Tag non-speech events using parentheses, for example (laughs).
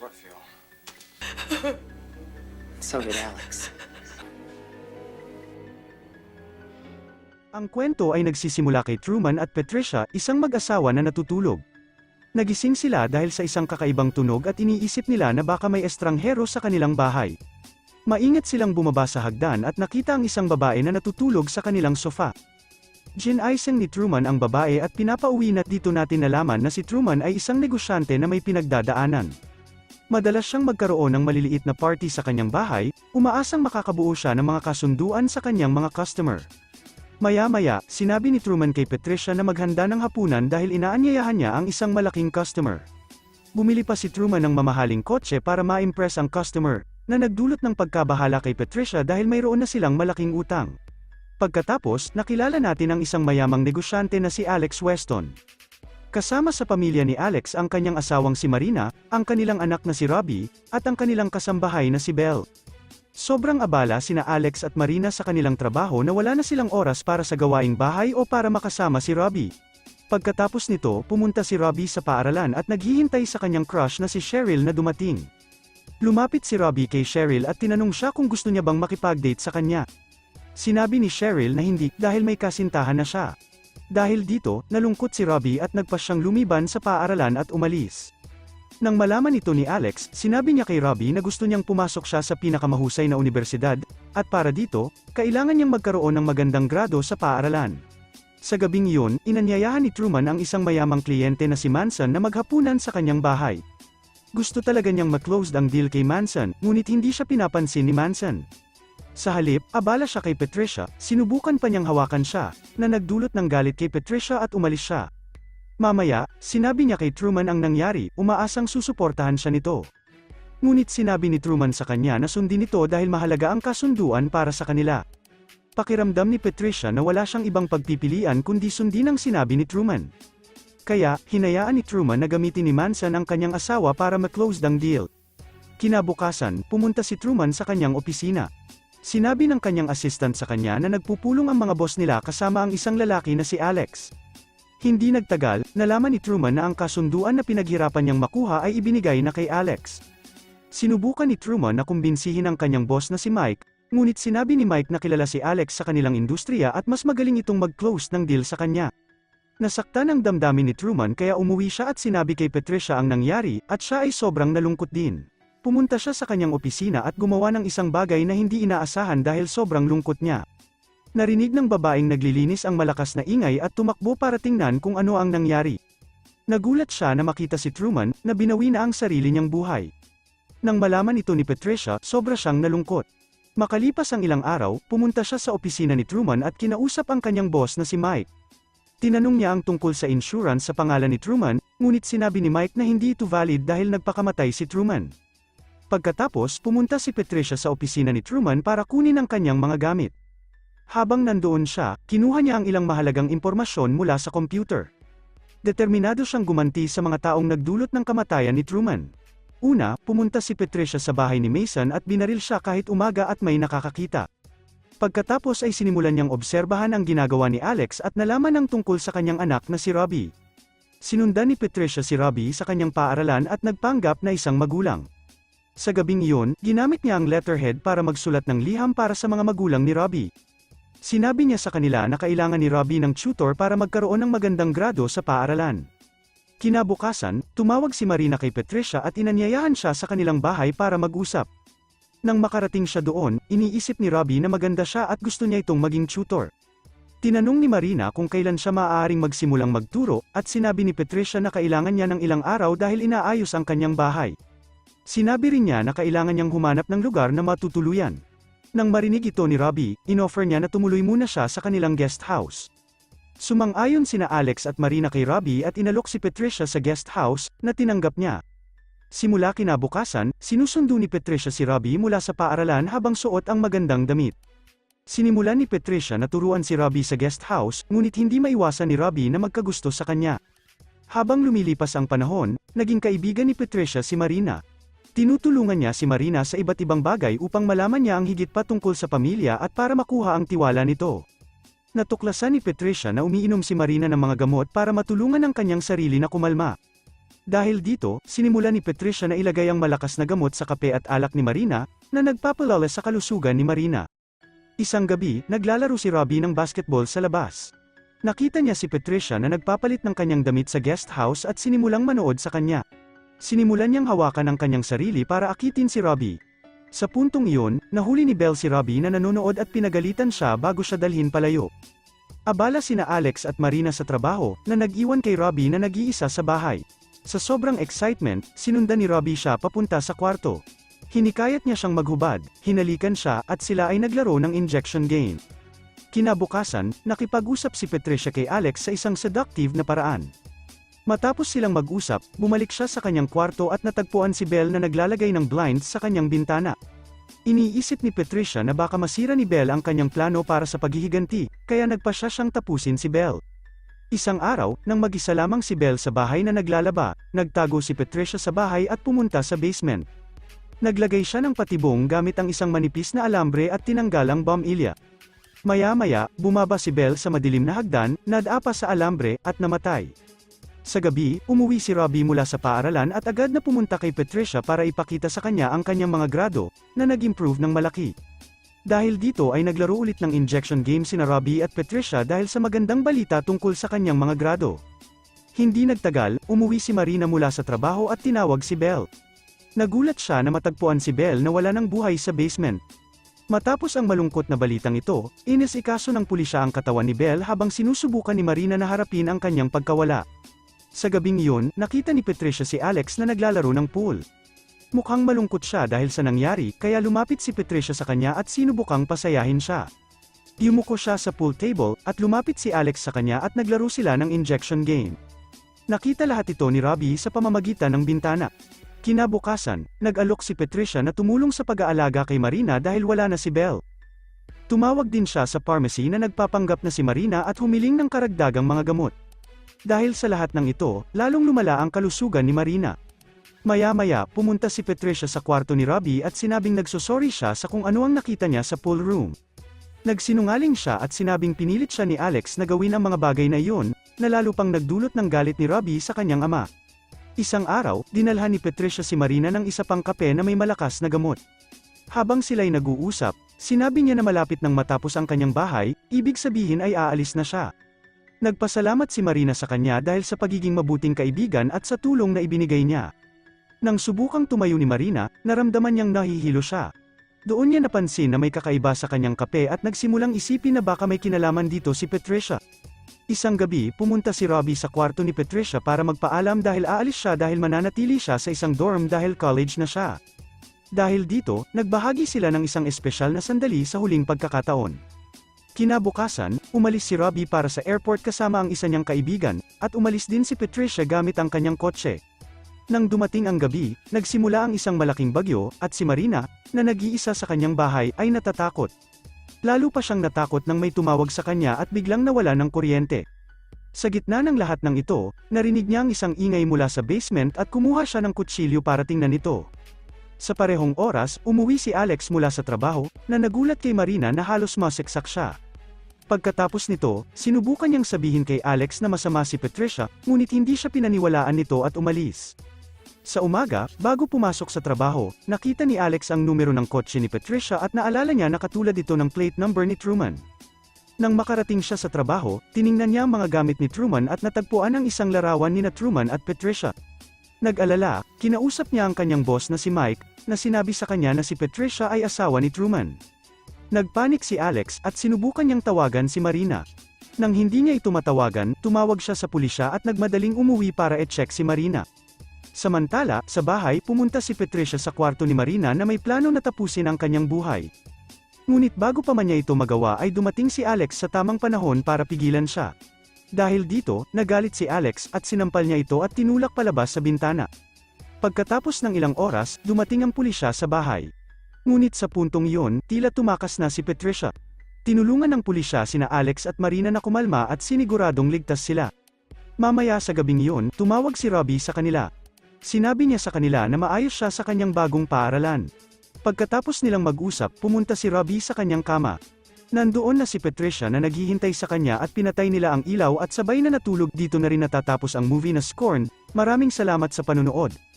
sweat feel. (laughs) So did Alex. Ang kwento ay nagsisimula kay Truman at Patricia, isang mag-asawa na natutulog. Nagising sila dahil sa isang kakaibang tunog at iniisip nila na baka may estranghero sa kanilang bahay. Maingat silang bumaba sa hagdan at nakita ang isang babae na natutulog sa kanilang sofa. Ginaisang ni Truman ang babae at pinapauwi na dito natin nalaman na si Truman ay isang negosyante na may pinagdadaanan. Madalas siyang magkaroon ng maliliit na party sa kanyang bahay, umaasang makakabuo siya ng mga kasunduan sa kanyang mga customer. Maya-maya, sinabi ni Truman kay Patricia na maghanda ng hapunan dahil inaanyayahan niya ang isang malaking customer. Bumili pa si Truman ng mamahaling kotse para ma-impress ang customer, na nagdulot ng pagkabahala kay Patricia dahil mayroon na silang malaking utang. Pagkatapos, nakilala natin ang isang mayamang negosyante na si Alex Weston. Kasama sa pamilya ni Alex ang kanyang asawang si Marina, ang kanilang anak na si Robbie, at ang kanilang kasambahay na si Belle. Sobrang abala sina Alex at Marina sa kanilang trabaho na wala na silang oras para sa gawaing bahay o para makasama si Robbie. Pagkatapos nito, pumunta si Robbie sa paaralan at naghihintay sa kanyang crush na si Cheryl na dumating. Lumapit si Robbie kay Cheryl at tinanong siya kung gusto niya bang makipag-date sa kanya. Sinabi ni Cheryl na hindi dahil may kasintahan na siya. Dahil dito, nalungkot si Robbie at nagpa siyang lumiban sa paaralan at umalis. Nang malaman ito ni Alex, sinabi niya kay Robbie na gusto niyang pumasok siya sa pinakamahusay na universidad, at para dito, kailangan niyang magkaroon ng magandang grado sa paaralan. Sa gabing iyon, inanyayahan ni Truman ang isang mayamang kliyente na si Manson na maghapunan sa kanyang bahay. Gusto talaga niyang ma-closed ang deal kay Manson, ngunit hindi siya pinapansin ni Manson. Sa halip, abala siya kay Patricia, sinubukan pa niyang hawakan siya, na nagdulot ng galit kay Patricia at umalis siya. Mamaya, sinabi niya kay Truman ang nangyari, umaasang susuportahan siya nito. Ngunit sinabi ni Truman sa kanya na sundin ito dahil mahalaga ang kasunduan para sa kanila. Pakiramdam ni Patricia na wala siyang ibang pagpipilian kundi sundin ang sinabi ni Truman. Kaya, hinayaan ni Truman na gamitin ni Manson ang kanyang asawa para ma-close ang deal. Kinabukasan, pumunta si Truman sa kanyang opisina. Sinabi ng kanyang assistant sa kanya na nagpupulong ang mga boss nila kasama ang isang lalaki na si Alex. Hindi nagtagal, nalaman ni Truman na ang kasunduan na pinaghirapan niyang makuha ay ibinigay na kay Alex. Sinubukan ni Truman na kumbinsihin ang kanyang boss na si Mike, ngunit sinabi ni Mike na kilala si Alex sa kanilang industriya at mas magaling itong mag-close ng deal sa kanya. Nasaktan ang damdamin ni Truman kaya umuwi siya at sinabi kay Patricia ang nangyari, at siya ay sobrang nalungkot din. Pumunta siya sa kanyang opisina at gumawa ng isang bagay na hindi inaasahan dahil sobrang lungkot niya. Narinig ng babaeng naglilinis ang malakas na ingay at tumakbo para tingnan kung ano ang nangyari. Nagulat siya na makita si Truman, na binawi na ang sarili niyang buhay. Nang malaman ito ni Patricia, sobra siyang nalungkot. Makalipas ang ilang araw, pumunta siya sa opisina ni Truman at kinausap ang kanyang boss na si Mike. Tinanong niya ang tungkol sa insurance sa pangalan ni Truman, ngunit sinabi ni Mike na hindi ito valid dahil nagpakamatay si Truman. Pagkatapos, pumunta si Patricia sa opisina ni Truman para kunin ang kanyang mga gamit. Habang nandoon siya, kinuha niya ang ilang mahalagang impormasyon mula sa computer. Determinado siyang gumanti sa mga taong nagdulot ng kamatayan ni Truman. Una, pumunta si Patricia sa bahay ni Mason at binaril siya kahit umaga at may nakakakita. Pagkatapos ay sinimulan niyang obserbahan ang ginagawa ni Alex at nalaman ang tungkol sa kanyang anak na si Robbie. Sinundan ni Patricia si Robbie sa kanyang paaralan at nagpanggap na isang magulang. Sa gabing iyon, ginamit niya ang letterhead para magsulat ng liham para sa mga magulang ni Robbie. Sinabi niya sa kanila na kailangan ni Robbie ng tutor para magkaroon ng magandang grado sa paaralan. Kinabukasan, tumawag si Marina kay Patricia at inanyayahan siya sa kanilang bahay para mag-usap. Nang makarating siya doon, iniisip ni Robbie na maganda siya at gusto niya itong maging tutor. Tinanong ni Marina kung kailan siya maaaring magsimulang magturo, at sinabi ni Patricia na kailangan niya ng ilang araw dahil inaayos ang kanyang bahay. Sinabi rin niya na kailangan niyang humanap ng lugar na matutuluyan. Nang marinig ito ni Robbie, inoffer niya na tumuloy muna siya sa kanilang guest house. Sumang-ayon sina Alex at Marina kay Robbie at inalok si Patricia sa guest house, na tinanggap niya. Simula kinabukasan, sinusundo ni Patricia si Robbie mula sa paaralan habang suot ang magandang damit. Sinimulan ni Patricia na turuan si Robbie sa guest house, ngunit hindi maiwasan ni Robbie na magkagusto sa kanya. Habang lumilipas ang panahon, naging kaibigan ni Patricia si Marina. Tinutulungan niya si Marina sa iba't ibang bagay upang malaman niya ang higit pa tungkol sa pamilya at para makuha ang tiwala nito. Natuklasan ni Patricia na umiinom si Marina ng mga gamot para matulungan ang kanyang sarili na kumalma. Dahil dito, sinimula ni Patricia na ilagay ang malakas na gamot sa kape at alak ni Marina, na nagpapalala sa kalusugan ni Marina. Isang gabi, naglalaro si Robbie ng basketball sa labas. Nakita niya si Patricia na nagpapalit ng kanyang damit sa guest house at sinimulang manood sa kanya. Sinimulan niyang hawakan ang kanyang sarili para akitin si Robbie. Sa puntong iyon, nahuli ni Belle si Robbie na nanonood at pinagalitan siya bago siya dalhin palayo. Abala sina Alex at Marina sa trabaho, na nag-iwan kay Robbie na nag-iisa sa bahay. Sa sobrang excitement, sinundan ni Robbie siya papunta sa kwarto. Hinikayat niya siyang maghubad, hinalikan siya at sila ay naglaro ng injection game. Kinabukasan, nakipag-usap si Patricia kay Alex sa isang seductive na paraan. Matapos silang mag-usap, bumalik siya sa kanyang kwarto at natagpuan si Belle na naglalagay ng blinds sa kanyang bintana. Iniisip ni Patricia na baka masira ni Belle ang kanyang plano para sa paghihiganti, kaya nagpa siya siyang tapusin si Belle. Isang araw, nang mag-isa lamang si Belle sa bahay na naglalaba, nagtago si Patricia sa bahay at pumunta sa basement. Naglagay siya ng patibong gamit ang isang manipis na alambre at tinanggal ang bombilya. Maya-maya, bumaba si Belle sa madilim na hagdan, nadapa sa alambre, at namatay. Sa gabi, umuwi si Robbie mula sa paaralan at agad na pumunta kay Patricia para ipakita sa kanya ang kanyang mga grado, na nag-improve ng malaki. Dahil dito ay naglaro ulit ng injection game sina Robbie at Patricia dahil sa magandang balita tungkol sa kanyang mga grado. Hindi nagtagal, umuwi si Marina mula sa trabaho at tinawag si Belle. Nagulat siya na matagpuan si Belle na wala ng buhay sa basement. Matapos ang malungkot na balitang ito, inisikaso ng pulisya ang katawan ni Belle habang sinusubukan ni Marina na harapin ang kanyang pagkawala. Sa gabing iyon, nakita ni Patricia si Alex na naglalaro ng pool. Mukhang malungkot siya dahil sa nangyari, kaya lumapit si Patricia sa kanya at sinubukang pasayahin siya. Yumuko siya sa pool table, at lumapit si Alex sa kanya at naglaro sila ng injection game. Nakita lahat ito ni Robbie sa pamamagitan ng bintana. Kinabukasan, nag-alok si Patricia na tumulong sa pag-aalaga kay Marina dahil wala na si Belle. Tumawag din siya sa pharmacy na nagpapanggap na si Marina at humiling ng karagdagang mga gamot. Dahil sa lahat ng ito, lalong lumala ang kalusugan ni Marina. Maya-maya, pumunta si Patricia sa kwarto ni Robbie at sinabing nagsosorry siya sa kung ano ang nakita niya sa pool room. Nagsinungaling siya at sinabing pinilit siya ni Alex na gawin ang mga bagay na iyon, na lalo pang nagdulot ng galit ni Robbie sa kanyang ama. Isang araw, dinalhan ni Patricia si Marina ng isa pang kape na may malakas na gamot. Habang sila'y nag-uusap, sinabi niya na malapit nang matapos ang kanyang bahay, ibig sabihin ay aalis na siya. Nagpasalamat si Marina sa kanya dahil sa pagiging mabuting kaibigan at sa tulong na ibinigay niya. Nang subukang tumayo ni Marina, naramdaman niyang nahihilo siya. Doon niya napansin na may kakaiba sa kanyang kape at nagsimulang isipin na baka may kinalaman dito si Patricia. Isang gabi, pumunta si Robbie sa kwarto ni Patricia para magpaalam dahil aalis siya dahil mananatili siya sa isang dorm dahil college na siya. Dahil dito, nagbahagi sila ng isang espesyal na sandali sa huling pagkakataon. Kinabukasan, umalis si Robbie para sa airport kasama ang isa niyang kaibigan, at umalis din si Patricia gamit ang kanyang kotse. Nang dumating ang gabi, nagsimula ang isang malaking bagyo, at si Marina, na nag-iisa sa kanyang bahay, ay natatakot. Lalo pa siyang natakot nang may tumawag sa kanya at biglang nawala ng kuryente. Sa gitna ng lahat ng ito, narinig niya ang isang ingay mula sa basement at kumuha siya ng kutsilyo para tingnan ito. Sa parehong oras, umuwi si Alex mula sa trabaho, na nagulat kay Marina na halos maseksak siya. Pagkatapos nito, sinubukan niyang sabihin kay Alex na masama si Patricia, ngunit hindi siya pinaniwalaan nito at umalis. Sa umaga, bago pumasok sa trabaho, nakita ni Alex ang numero ng kotse ni Patricia at naalala niya na katulad ito ng plate number ni Truman. Nang makarating siya sa trabaho, tiningnan niya ang mga gamit ni Truman at natagpuan ang isang larawan ni na Truman at Patricia. Nag-alala, kinausap niya ang kanyang boss na si Mike, na sinabi sa kanya na si Patricia ay asawa ni Truman. Nagpanik si Alex at sinubukan niyang tawagan si Marina. Nang hindi niya ito matawagan, tumawag siya sa pulisya at nagmadaling umuwi para e-check si Marina. Samantala, sa bahay pumunta si Patricia sa kwarto ni Marina na may plano na tapusin ang kanyang buhay. Ngunit bago pa man niya ito magawa ay dumating si Alex sa tamang panahon para pigilan siya. Dahil dito, nagalit si Alex at sinampal niya ito at tinulak palabas sa bintana. Pagkatapos ng ilang oras, dumating ang pulisya sa bahay. Ngunit sa puntong iyon, tila tumakas na si Patricia. Tinulungan ng pulisya sina Alex at Marina na kumalma at siniguradong ligtas sila. Mamaya sa gabing iyon, tumawag si Robbie sa kanila. Sinabi niya sa kanila na maayos siya sa kanyang bagong paaralan. Pagkatapos nilang mag-usap, pumunta si Robbie sa kanyang kama. Nandoon na si Patricia na naghihintay sa kanya at pinatay nila ang ilaw at sabay na natulog dito na rin natatapos ang movie na Scorn, maraming salamat sa panunood.